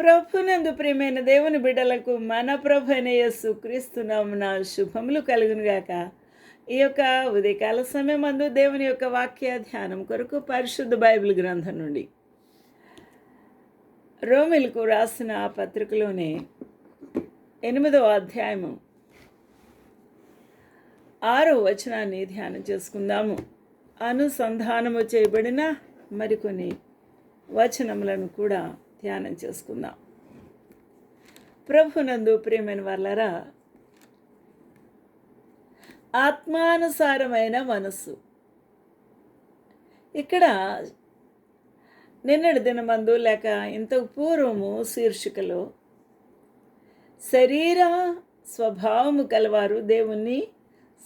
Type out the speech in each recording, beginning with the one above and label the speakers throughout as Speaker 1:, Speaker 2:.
Speaker 1: ప్రభునందు ప్రియమైన దేవుని బిడ్డలకు మన ప్రభు అయిన యేసు శుభములు కలుగునుగాక. ఈ యొక్క ఉదయకాల సమయం అందు దేవుని యొక్క వాక్య ధ్యానం కొరకు పరిశుద్ధ బైబిల్ గ్రంథం నుండి రోమిల్కు రాసిన ఆ పత్రికలోనే ఎనిమిదవ అధ్యాయము ఆరో వచనాన్ని ధ్యానం చేసుకుందాము. అనుసంధానము చేయబడిన మరికొన్ని వచనములను కూడా ధ్యానం చేసుకుందాం. ప్రభునందు ప్రియమైన వాళ్ళరా ఆత్మానుసారమైన మనస్సు. ఇక్కడ నిన్నటి దినమందు లేక ఇంతకు పూర్వము శీర్షికలో శరీర స్వభావము కలవారు దేవుణ్ణి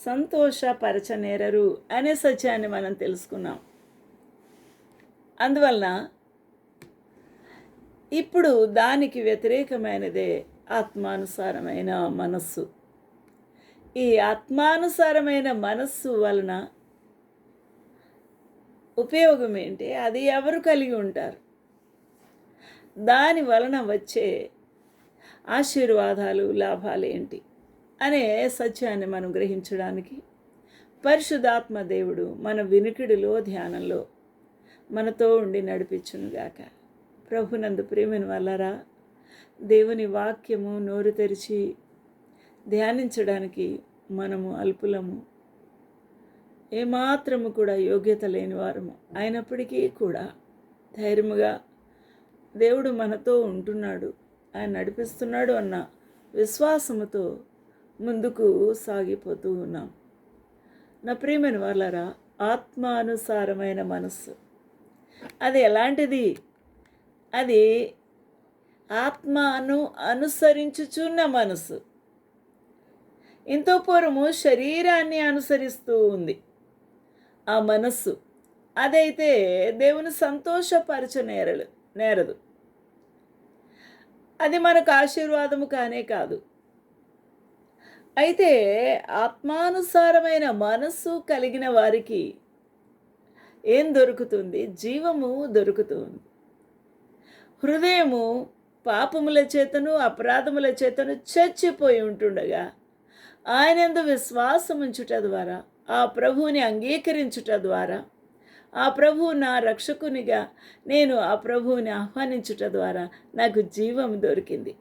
Speaker 1: సంతోషపరచనేరరు అనే సత్యాన్ని మనం తెలుసుకున్నాం. అందువలన ఇప్పుడు దానికి వ్యతిరేకమైనదే ఆత్మానుసారమైన మనస్సు. ఈ ఆత్మానుసారమైన మనస్సు వలన ఉపయోగం ఏంటి? అది ఎవరు కలిగి ఉంటారు? దాని వలన వచ్చే ఆశీర్వాదాలు లాభాలు ఏంటి? అనే సత్యాన్ని మనం గ్రహించడానికి పరిశుధాత్మ దేవుడు మన వినికిడిలో ధ్యానంలో మనతో ఉండి నడిపించునుగాక. ప్రభునందు ప్రేమను వల్లరా? దేవుని వాక్యము నోరు తెరిచి ధ్యానించడానికి మనము అల్పులము. ఏమాత్రము కూడా యోగ్యత లేని వారము. అయినప్పటికీ కూడా ధైర్యముగా దేవుడు మనతో ఉంటున్నాడు. ఆయన నడిపిస్తున్నాడు అన్న విశ్వాసముతో ముందుకు సాగిపోతూ ఉన్నాం. నా ప్రియమైన వాళ్ళరా ఆత్మానుసారమైన మనస్సు. అది ఎలాంటిది? అది ఆత్మను అనుసరించుచున్న మనసు. ఇంతో పూర్వము శరీరాన్ని అనుసరిస్తూ ఉంది. ఆ మనస్సు అదైతే దేవుని సంతోషపరచ నేరలు నేరదు. అది మనకు ఆశీర్వాదము కానే కాదు. అయితే ఆత్మానుసారమైన మనస్సు కలిగిన వారికి ఏం దొరుకుతుంది? జీవము దొరుకుతుంది. హృదయము పాపముల చేతను అపరాధముల చేతను చచ్చిపోయి ఉంటుండగా ఆయనందు విశ్వాసం ఉంచుట ద్వారా ఆ ప్రభువుని అంగీకరించుట ద్వారా ఆ ప్రభువు నా రక్షకునిగా నేను ఆ ప్రభువుని ఆహ్వానించుట ద్వారా నాకు జీవము దొరికింది.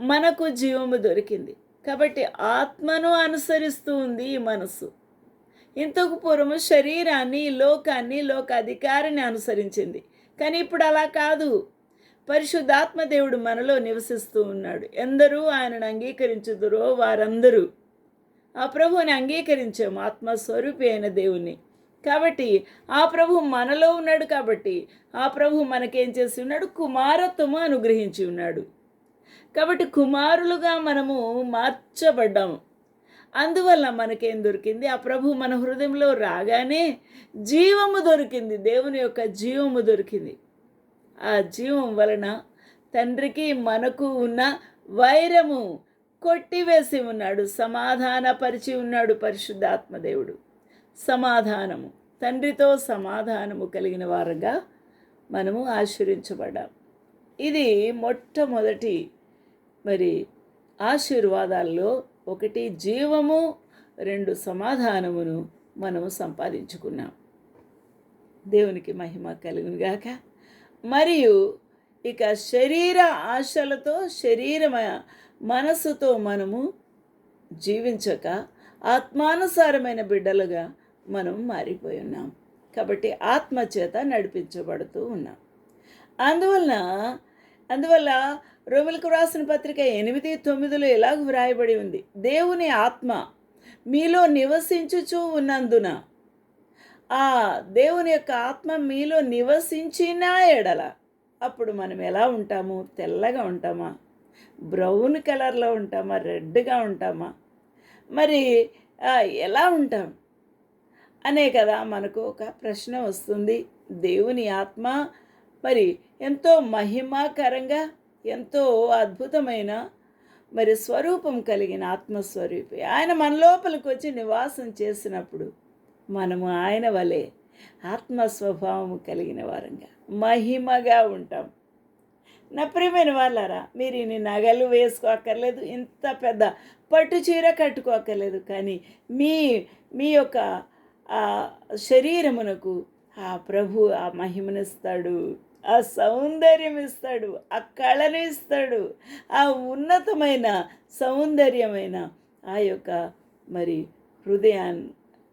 Speaker 1: మనకు జీవము దొరికింది. కాబట్టి ఆత్మను అనుసరిస్తూ ఉంది ఈ మనస్సు. ఇంతకు పూర్వము శరీరాన్ని లోకాన్ని లోక అధికారిని అనుసరించింది. కానీ ఇప్పుడు అలా కాదు. పరిశుద్ధాత్మ దేవుడు మనలో నివసిస్తూ ఉన్నాడు. ఎందరూ ఆయనను అంగీకరించుదురో వారందరూ. ఆ ప్రభువుని అంగీకరించాము ఆత్మస్వరూపి అయిన దేవుణ్ణి. కాబట్టి ఆ ప్రభు మనలో ఉన్నాడు కాబట్టి ఆ ప్రభు మనకేం చేసి ఉన్నాడు? కుమారత్వము అనుగ్రహించి ఉన్నాడు. కాబట్టి కుమారులుగా మనము మార్చబడ్డాము. అందువల్ల మనకేం దొరికింది? ఆ ప్రభు మన హృదయంలో రాగానే జీవము దొరికింది. దేవుని యొక్క జీవము దొరికింది. ఆ జీవం వలన తండ్రికి మనకు ఉన్న వైరము కొట్టివేసి ఉన్నాడు. సమాధానపరిచి ఉన్నాడు పరిశుద్ధాత్మదేవుడు సమాధానము. తండ్రితో సమాధానము కలిగిన వారుగా మనము ఆశీర్వించబడ్డాం. ఇది మొట్టమొదటి మరి ఆశీర్వాదాల్లో ఒకటి జీవము రెండు సమాధానమును మనము సంపాదించుకున్నాం. దేవునికి మహిమ కలుగునుగాక. మరియు ఇక శరీర ఆశలతో శరీర మనస్సుతో మనము జీవించక ఆత్మానుసారమైన బిడ్డలుగా మనం మారిపోయి ఉన్నాం కాబట్టి ఆత్మ చేత నడిపించబడుతూ ఉన్నాం. అందువలన అందువల్ల రోమిలకు రాసిన పత్రిక ఎనిమిది తొమ్మిదిలో ఎలాగ వ్రాయబడి ఉంది? దేవుని ఆత్మ మీలో నివసించుచూ ఉన్నందున. ఆ దేవుని యొక్క ఆత్మ మీలో నివసించిన ఎడల. అప్పుడు మనం ఎలా ఉంటాము? తెల్లగా ఉంటామా? బ్రౌన్ కలర్లో ఉంటామా? రెడ్గా ఉంటామా? మరి ఎలా ఉంటాం? అనే కదా మనకు ఒక ప్రశ్న వస్తుంది. దేవుని ఆత్మ మరి ఎంతో మహిమాకరంగా ఎంతో అద్భుతమైన మరి స్వరూపం కలిగిన ఆత్మస్వరూపి. ఆయన మన లోపలికి వచ్చి నివాసం చేసినప్పుడు మనము ఆయన వలె ఆత్మస్వభావము కలిగిన వారంగా మహిమగా ఉంటాం. నా ప్రియమైన వాళ్ళారా మీరు ఇన్ని నగలు వేసుకోక్కర్లేదు ఇంత పెద్ద పట్టు చీర కట్టుకోక్కర్లేదు కానీ మీ మీ యొక్క ఆ శరీరమునకు ఆ ప్రభు ఆ మహిమనిస్తాడు. ఆ సౌందర్యం ఇస్తాడు ఆ కళను ఇస్తాడు ఆ ఉన్నతమైన సౌందర్యమైన ఆ యొక్క మరి హృదయాన్ని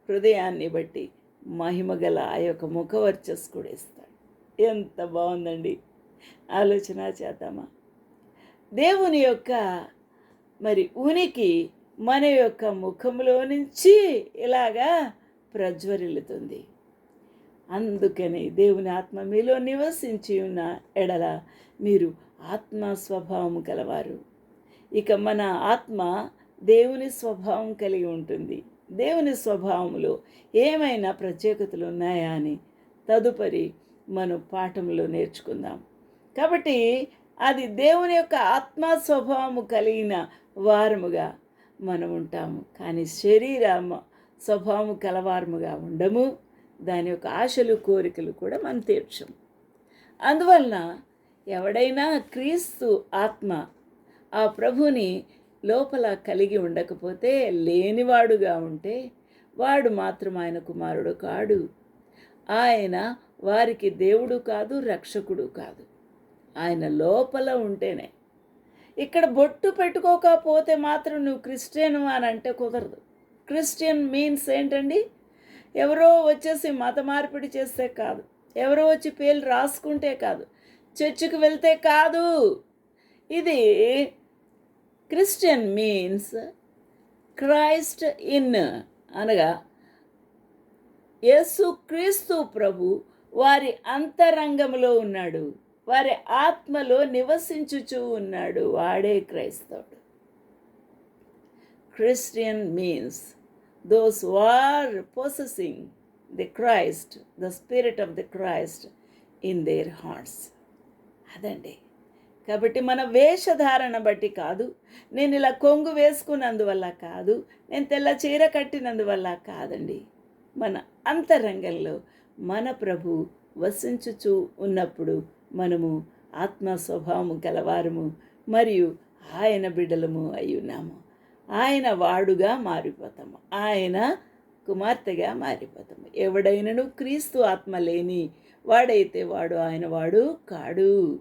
Speaker 1: హృదయాన్ని బట్టి మహిమగల ఆ యొక్క ముఖవర్చస్ కూడా ఇస్తాడు. ఎంత బాగుందండి. ఆలోచన చేద్దామా? దేవుని యొక్క మరి ఉనికి మన యొక్క ముఖంలో నుంచి ఇలాగా ప్రజ్వరిల్లుతుంది. అందుకని దేవుని ఆత్మ మీలో నివసించి ఉన్న ఎడల మీరు ఆత్మ స్వభావం కలవారు ఇక మన ఆత్మ దేవుని స్వభావం కలిగి ఉంటుంది. దేవుని స్వభావంలో ఏమైనా ప్రత్యేకతలు ఉన్నాయా అని తదుపరి మనం పాఠంలో నేర్చుకుందాం. కాబట్టి అది దేవుని యొక్క ఆత్మ స్వభావము కలిగిన వారముగా మనం ఉంటాము. కానీ శరీర స్వభావము కలవారముగా ఉండము. దాని యొక్క ఆశలు కోరికలు కూడా మనం తీర్చం అందువలన ఎవడైనా క్రీస్తు ఆత్మ ఆ ప్రభుని లోపల కలిగి ఉండకపోతే లేనివాడుగా ఉంటే వాడు మాత్రం ఆయన కుమారుడు కాడు. ఆయన వారికి దేవుడు కాదు రక్షకుడు కాదు. ఆయన లోపల ఉంటేనే. ఇక్కడ బొట్టు పెట్టుకోకపోతే మాత్రం నువ్వు క్రిస్టియన్ అని అంటే కుదరదు. క్రిస్టియన్ మీన్స్ ఏంటండి? ఎవరో వచ్చేసి మత మార్పిడి చేస్తే కాదు. ఎవరో వచ్చి పేర్లు రాసుకుంటే కాదు. చర్చికి వెళ్తే కాదు. ఇది క్రిస్టియన్ మీన్స్ క్రైస్ట్ ఇన్ అనగా యేసు క్రీస్తు ప్రభు వారి అంతరంగంలో ఉన్నాడు. వారి ఆత్మలో నివసించుచూ ఉన్నాడు. వాడే క్రైస్తవుడు. Christian means those are possessing the Christ the spirit of the Christ in their hearts అదండి. కాబట్టి మన వేషధారణ బట్టి కాదు. నేను ఇలా కొంగు వేసుకున్నందువల్ల కాదు. నేను తెల్ల చీర కట్టినందువల్ల కాదండి. మన అంతరంగంలో మన ప్రభు వసించుచూ ఉన్నప్పుడు మనము ఆత్మ స్వభావము గలవారము మరియు ఆయన బిడ్డలము అయి ఉన్నాము. ఆయన వాడుగా మారిపోతాము. ఆయన కుమార్తెగా మారిపోతాము. ఎవడైనను క్రీస్తు ఆత్మ లేని వాడైతే వాడు ఆయన వాడు కాడు.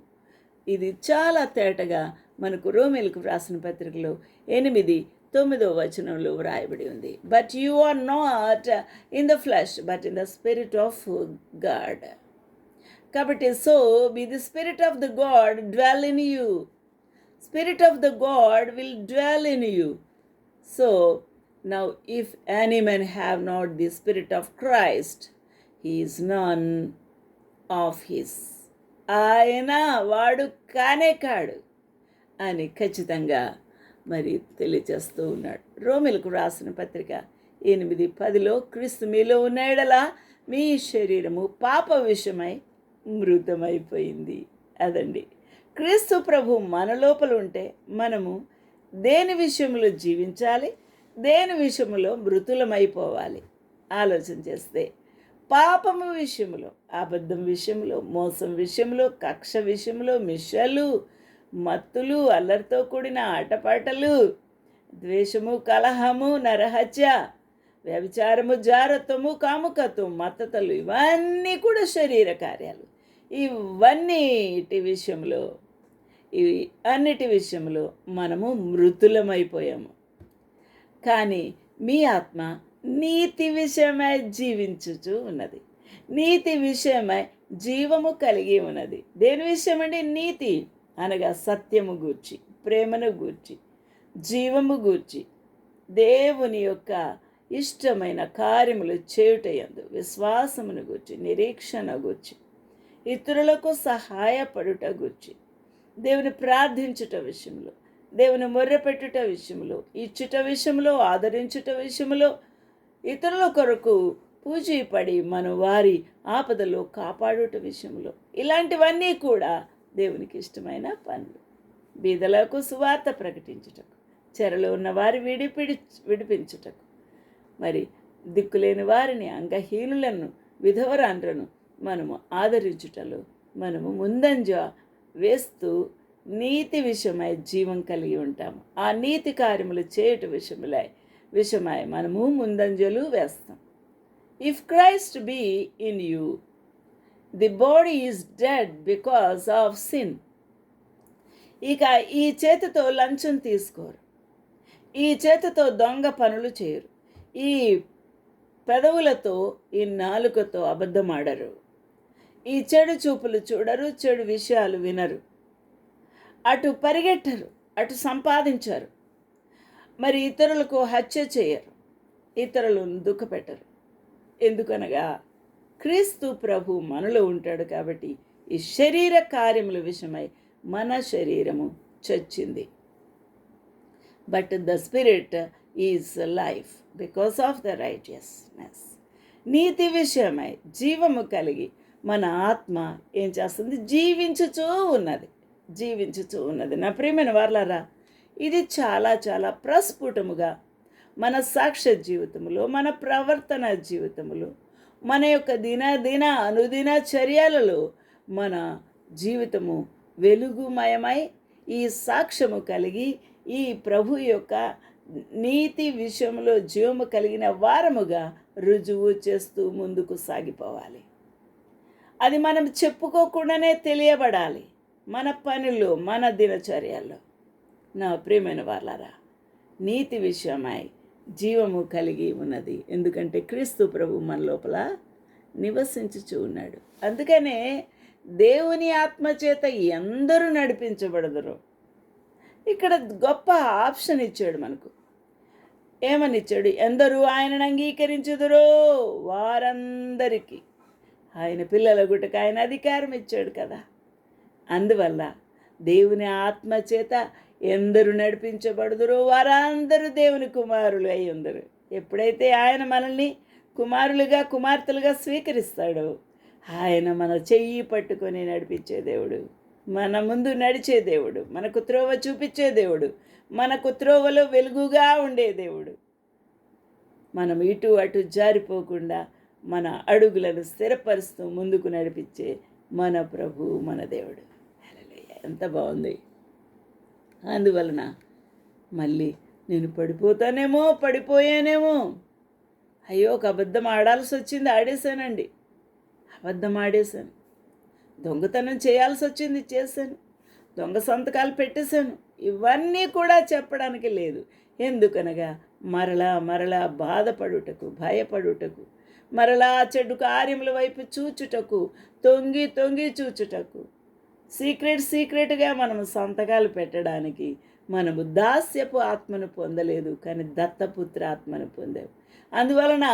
Speaker 1: ఇది చాలా తేటగా మనకు రోమిల్కు వ్రాసిన పత్రికలో ఎనిమిది తొమ్మిదో వచనంలో వ్రాయబడి ఉంది. But you are not in the flesh but in the spirit of God కాబట్టి so be the spirit of the God dwell in you spirit of the God will dwell in you so now if man have have not the spirit of Christ is none of his ఆయన వాడు కానే కాడు అని ఖచ్చితంగా మరి తెలియజేస్తూ ఉన్నాడు. రోమిలకు రాసిన పత్రిక ఎనిమిది పదిలో క్రీస్తు మీలో ఉన్నాడలా మీ శరీరము పాప విషయమై మృతమైపోయింది. అదండి. క్రీస్తు ప్రభు మన లోపల ఉంటే మనము దేని విషయంలో జీవించాలి? దేని విషయంలో మృతులమైపోవాలి? ఆలోచన చేస్తే పాపము విషయంలో అబద్ధం విషయంలో మోసం విషయంలో కక్ష విషయంలో మిషలు మత్తులు అల్లరితో కూడిన ఆటపాటలు ద్వేషము కలహము నరహత్య వ్యభిచారము జారత్వము కాముకత్వం మత్తతలు ఇవన్నీ కూడా శరీర కార్యాలు. ఇవన్నీటి విషయంలో ఇవి అన్నిటి విషయంలో మనము మృతులమైపోయాము. కానీ మీ ఆత్మ నీతి విషయమై జీవించుచు ఉన్నది. నీతి విషయమై జీవము కలిగి ఉన్నది. దేని విషయమండి? నీతి. అనగా సత్యము గూర్చి ప్రేమను గూర్చి జీవము గూర్చి దేవుని యొక్క ఇష్టమైన కార్యములు చేయుటయందు విశ్వాసమును గూర్చి నిరీక్షణ గూర్చి ఇతరులకు సహాయపడుట గూర్చి దేవుని ప్రార్థించుట విషయంలో దేవుని మొర్రపెట్టుట విషయంలో ఇచ్చుట విషయంలో ఆదరించుట విషయంలో ఇతరుల కొరకు పూజీపడి మన వారి ఆపదలో కాపాడుట విషయంలో. ఇలాంటివన్నీ కూడా దేవునికి ఇష్టమైన పనులు. బీదలకు సువార్త ప్రకటించుటకు చెరలో ఉన్న వారి విడిపిడి విడిపించుటకు. మరి దిక్కులేని వారిని అంగహీనులను విధవరాండ్రను మనము ఆదరించుటలో మనము ముందంజ వేస్తూ నీతి విషయమై జీవం కలిగి ఉంటాము. ఆ నీతి కార్యములు చేయట విషయములై విషయమై మనము ముందంజలు వేస్తాం. If Christ be in you the body is dead because of sin ఇక ఈ చేతితో లంచం తీసుకోరు. ఈ చేతితో దొంగ పనులు చేయరు. ఈ పెదవులతో ఈ నాలుకతో అబద్ధమాడరు. ఈ చెడు చూపులు చూడరు చెడు విషయాలు వినరు. అటు పరిగెట్టరు అటు సంపాదించరు. మరి ఇతరులకు హత్య చేయరు ఇతరులను దుఃఖపెట్టరు. ఎందుకనగా క్రీస్తు ప్రభు మనలో ఉంటాడు కాబట్టి ఈ శరీర కార్యముల విషయమై మన శరీరము చచ్చింది. But the spirit is life because of the righteousness నీతి విషయమై జీవము కలిగి మన ఆత్మ ఏం చేస్తుంది? జీవించుచూ ఉన్నది. జీవించుచూ ఉన్నది. నా ప్రియమైన వాళ్ళారా ఇది చాలా చాలా ప్రస్ఫుటముగా మన సాక్ష్య జీవితంలో మన ప్రవర్తన జీవితంలో మన యొక్క దినదిన అనుదిన చర్యలలో మన జీవితము వెలుగుమయమై ఈ సాక్ష్యము కలిగి ఈ ప్రభు యొక్క నీతి విషయంలో జీవము కలిగిన వారముగా రుజువు చేస్తూ ముందుకు సాగిపోవాలి. అది మనం చెప్పుకోకుండానే తెలియబడాలి మన పనులు మన దినచర్యల్లో. నా ప్రియమైన వాళ్ళారా నీతి విషయమై జీవము కలిగి ఉన్నది. ఎందుకంటే క్రీస్తు ప్రభు మన లోపల నివసించుచూ ఉన్నాడు. అందుకనే దేవుని ఆత్మ చేత ఎందరూ నడిపించబడదురు. ఇక్కడ గొప్ప ఆప్షన్ ఇచ్చాడు మనకు. ఏమని ఇచ్చాడు ఎందరూ ఆయనను అంగీకరించుదురో వారందరికీ. ఆయన పిల్లల గుటకు ఆయన అధికారం ఇచ్చాడు కదా. అందువల్ల దేవుని ఆత్మ చేత ఎందరు నడిపించబడుదురో వారందరూ దేవుని కుమారులు అయి ఉందరు. ఎప్పుడైతే ఆయన మనల్ని కుమారులుగా కుమార్తెలుగా స్వీకరిస్తాడో ఆయన మన చెయ్యి పట్టుకొని నడిపించే దేవుడు మన ముందు నడిచే దేవుడు మనకు త్రోవ చూపించే దేవుడు మనకు త్రోవలో వెలుగుగా ఉండే దేవుడు. మనం ఇటు అటు జారిపోకుండా మన అడుగులను స్థిరపరుస్తూ ముందుకు నడిపించే మన ప్రభు మన దేవుడు. ఎంత బాగుంది. అందువలన మళ్ళీ నేను పడిపోతానేమో పడిపోయానేమో. అయ్యో ఒక అబద్ధం ఆడాల్సి వచ్చింది ఆడేశానండి. అబద్ధం ఆడేశాను. దొంగతనం చేయాల్సి వచ్చింది చేశాను. దొంగ సంతకాలు పెట్టేశాను. ఇవన్నీ కూడా చెప్పడానికి లేదు. ఎందుకనగా మరలా మరలా బాధపడుటకు భయపడుటకు మరలా చెడు కార్యముల వైపు చూచుటకు తొంగి తొంగి చూచుటకు. సీక్రెట్ సీక్రెట్గా మనము సంతకాలు పెట్టడానికి మనము దాస్యపు ఆత్మను పొందలేదు కానీ దత్తపుత్ర ఆత్మను పొందాము అందువలన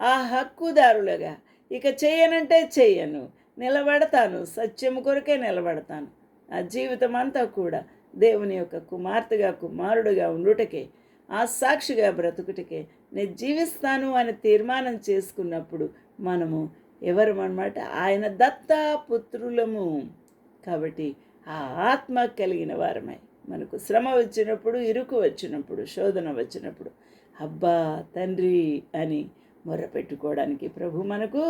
Speaker 1: ఆ హక్కుదారులుగా ఇక చేయనంటే చెయ్యను నిలబడతాను సత్యము కొరకే నిలబడతాను. ఆ జీవితం అంతా కూడా దేవుని యొక్క కుమార్తెగా కుమారుడుగా ఉండుటకే ఆ సాక్షిగా బ్రతుకుటకే. నేను జీవిస్తాను అని తీర్మానం చేసుకున్నప్పుడు మనము ఎవరు అనమాట ఆయన దత్తా పుత్రులము కాబట్టి ఆ ఆత్మ కలిగిన వారమై మనకు శ్రమ వచ్చినప్పుడు ఇరుకు వచ్చినప్పుడు శోధన వచ్చినప్పుడు అబ్బా తండ్రి అని మొరపెట్టుకోవడానికి ప్రభు మనకు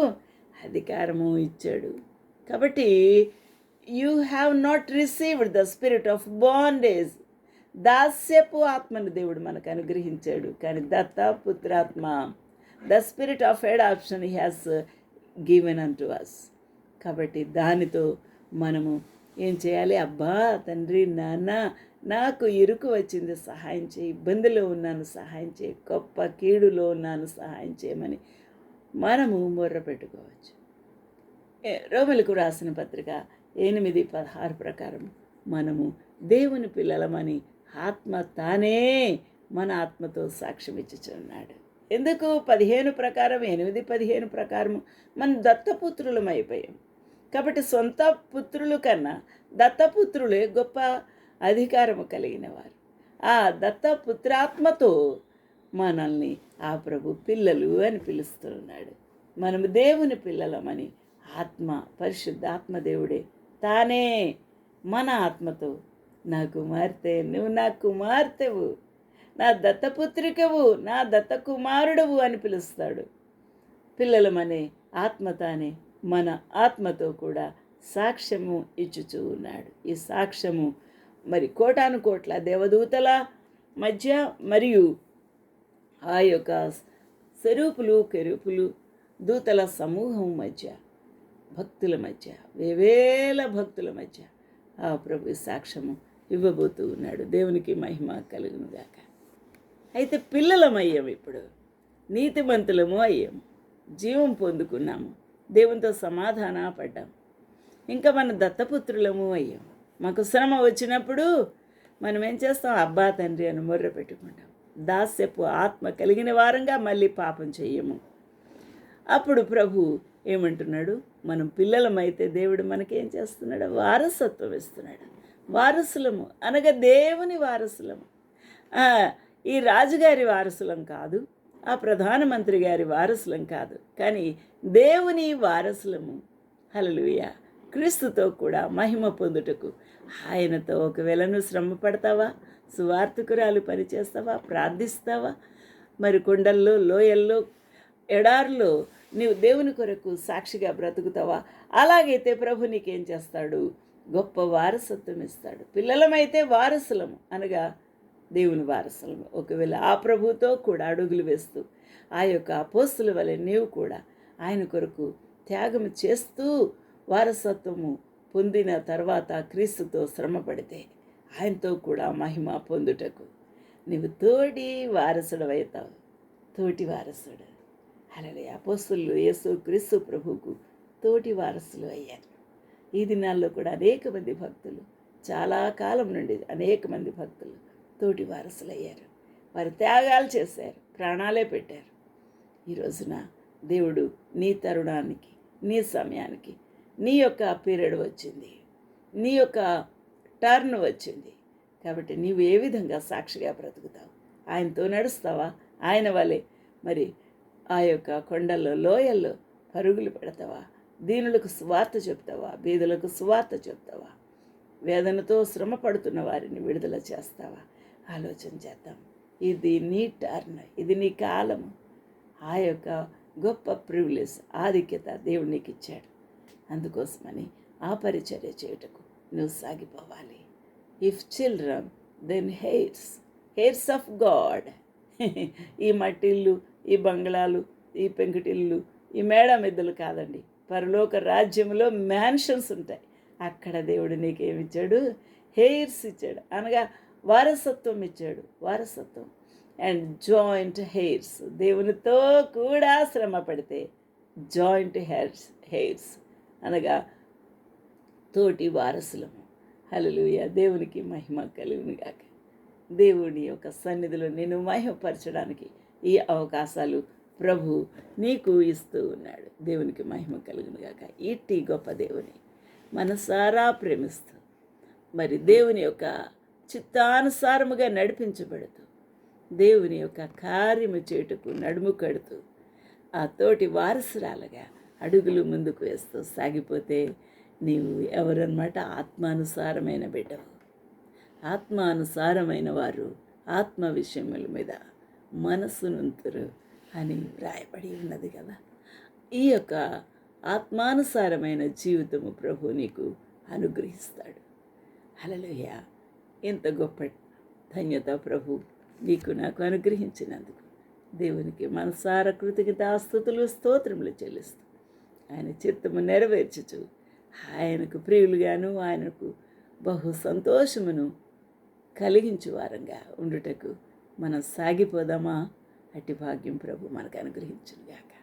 Speaker 1: అధికారము ఇచ్చాడు. కాబట్టి you have not received the spirit of bondage దాస్యపు ఆత్మను దేవుడు మనకు అనుగ్రహించాడు. కానీ దత్త పుత్రాత్మ the spirit of adoption he has given unto us. కాబట్టి దానితో మనము ఏం చేయాలి? అబ్బా తండ్రి నాన్న నాకు ఇరుకు వచ్చింది సహాయం చేయి. ఇబ్బందిలో ఉన్నాను సహాయం చేయి. గొప్ప కీడులో ఉన్నాను సహాయం చేయమని మనము మొర్ర పెట్టుకోవచ్చు. ఏ- రోమిలకు రాసిన పత్రిక ఎనిమిది పదహారు ప్రకారం మనము దేవుని పిల్లలమని ఆత్మ తానే మన ఆత్మతో సాక్ష్యం ఇచ్చుచున్నాడు. ఎందుకు? పదిహేను ప్రకారం ఎనిమిది పదిహేను ప్రకారం మన దత్తపుత్రులం అయిపోయాం. కాబట్టి సొంత పుత్రులు కన్నా దత్తపుత్రులే గొప్ప అధికారము కలిగిన వారు ఆ దత్తపుత్రాత్మతో మనల్ని ఆ ప్రభు పిల్లలు అని పిలుస్తున్నాడు. మనము దేవుని పిల్లలమని ఆత్మ పరిశుద్ధ ఆత్మదేవుడే తానే మన ఆత్మతో నా కుమార్తె నువ్వు నా కుమార్తెవు నా దత్తపుత్రికవు నా దత్త కుమారుడవు అని పిలుస్తాడు. పిల్లలమనే ఆత్మ తానే మన ఆత్మతో కూడా సాక్ష్యము ఇచ్చుచూ ఉన్నాడు. ఈ సాక్ష్యము మరి కోటాను కోట్ల దేవదూతల మధ్య మరియు ఆ యొక్క స్వరూపులు కెరూపులు దూతల సమూహం మధ్య భక్తుల మధ్య వేవేల భక్తుల మధ్య ఆ ప్రభు సాక్ష్యము ఇవ్వబోతూ ఉన్నాడు. దేవునికి మహిమ కలుగునుగాక. అయితే పిల్లలమయ్యాము ఇప్పుడు. నీతిమంతులము అయ్యాము జీవం పొందుకున్నాము. దేవునితో సమాధాన పడ్డాము ఇంకా మన దత్తపుత్రులము అయ్యాము మాకు శ్రమ వచ్చినప్పుడు మనం ఏం చేస్తాం? అబ్బా తండ్రి అని మొర్ర పెట్టుకుంటాం. దాస్యపు ఆత్మ కలిగిన వారంగా మళ్ళీ పాపం చెయ్యము అప్పుడు ప్రభు ఏమంటున్నాడు? మనం పిల్లలమైతే దేవుడు మనకేం చేస్తున్నాడు? వారసత్వం ఇస్తున్నాడు. వారసులము. అనగా దేవుని వారసులము. ఈ రాజుగారి వారసులం కాదు ఆ ప్రధానమంత్రి గారి వారసులం కాదు. కానీ దేవుని వారసులము. హలలుయ క్రీస్తుతో కూడా మహిమ పొందుటకు ఆయనతో ఒకవేళ నువ్వు శ్రమ పడతావా సువార్థకురాలు పనిచేస్తావా ప్రార్థిస్తావా మరి కొండల్లో లోయల్లో ఎడార్లో నీవు దేవుని కొరకు సాక్షిగా బ్రతుకుతావా అలాగైతే ప్రభు నీకేం చేస్తాడు? గొప్ప వారసత్వం ఇస్తాడు. పిల్లలమైతే వారసులము. అనగా దేవుని వారసులము. ఒకవేళ ఆ ప్రభుతో కూడా అడుగులు వేస్తూ ఆ యొక్క అపోస్తుల వలె నీవు కూడా ఆయన కొరకు త్యాగం చేస్తూ వారసత్వము పొందిన తర్వాత క్రీస్తుతో శ్రమపడితే ఆయనతో కూడా మహిమ పొందుటకు నీవు తోటి వారసుడు అవుతావు తోటి వారసుడు. అలాగే అపోస్తులు యేసు క్రీస్తు ప్రభువుకు తోటి వారసులు అయ్యారు. ఈ దినాల్లో కూడా అనేక మంది భక్తులు చాలా కాలం నుండి అనేక మంది భక్తులు తోటి వారసులయ్యారు. వారి వారు త్యాగాలు చేశారు ప్రాణాలే పెట్టారు. ఈ రోజున దేవుడు నీ తరుణానికి నీ సమయానికి నీ యొక్క పీరియడ్ వచ్చింది. నీ యొక్క టర్న్ వచ్చింది. కాబట్టి నీవు ఏ విధంగా సాక్షిగా బ్రతుకుతావు? ఆయనతో నడుస్తావా? ఆయన వలె మరి ఆ యొక్క కొండల్లో లోయల్లో పరుగులు పెడతావా? దీనులకు సువార్త చెప్తావా? బీదులకు సువార్త చెప్తావా? వేదనతో శ్రమ పడుతున్న వారిని విడుదల చేస్తావా? ఆలోచన చేద్దాం. ఇది నీ టర్న్ ఇది నీ కాలము ఆ యొక్క గొప్ప ప్రివిలేజ్ ఆధిక్యత దేవుడు నీకు ఇచ్చాడు. అందుకోసమని ఆ పరిచర్య చేయుటకు నువ్వు సాగిపోవాలి. If children then heirs heirs of God ఈ మట్టిల్లు ఈ బంగ్లాలు ఈ పెంకుటిల్లు ఈ మేడ మిద్దలు కాదండి. పరలోక రాజ్యంలో మ్యాన్షన్స్ ఉంటాయి. అక్కడ దేవుడు నీకేమిచ్చాడు హెయిర్స్ ఇచ్చాడు. అనగా వారసత్వం ఇచ్చాడు. వారసత్వం. అండ్ జాయింట్ హెయిర్స్ దేవునితో కూడా శ్రమ పడితే జాయింట్ హెయిర్స్ హెయిర్స్ అనగా తోటి వారసులము. హలలుయ దేవునికి మహిమ కలుగునిగాక దేవుని యొక్క సన్నిధిలో నేను మహిమపరచడానికి ఈ అవకాశాలు ప్రభు నీకు ఇస్తూ ఉన్నాడు. దేవునికి మహిమ కలుగును గాక. ఇట్టి గొప్ప దేవుని. మనసారా ప్రేమిస్తూ. మరి దేవుని యొక్క చిత్తానుసారముగా నడిపించబడుతూ. దేవుని యొక్క కార్యము చేటుకు నడుము కడుతూ. ఆ తోటి వారసురాలుగా అడుగులు ముందుకు వేస్తూ సాగిపోతే నీవు ఎవరన్నమాట ఆత్మానుసారమైన బిడ్డవు. ఆత్మానుసారమైన వారు ఆత్మ విషయముల మీద మనసునుంతురు అని వ్రాయబడి ఉన్నది కదా. ఈ యొక్క ఆత్మానుసారమైన జీవితము ప్రభు నీకు అనుగ్రహిస్తాడు. హలలుయ ఎంత గొప్ప ధన్యత ప్రభు నీకు నాకు అనుగ్రహించినందుకు. దేవునికి మనసార కృతజ్ఞతాస్తుతులు స్తోత్రములు చెల్లిస్తూ ఆయన చిత్తము నెరవేర్చుచు ఆయనకు ప్రియులుగాను ఆయనకు బహు సంతోషమును కలిగించు వారంగా ఉండుటకు మనం సాగిపోదామా? అట్టి భాగ్యం ప్రభు మనకు అనుగ్రహించునుగాక.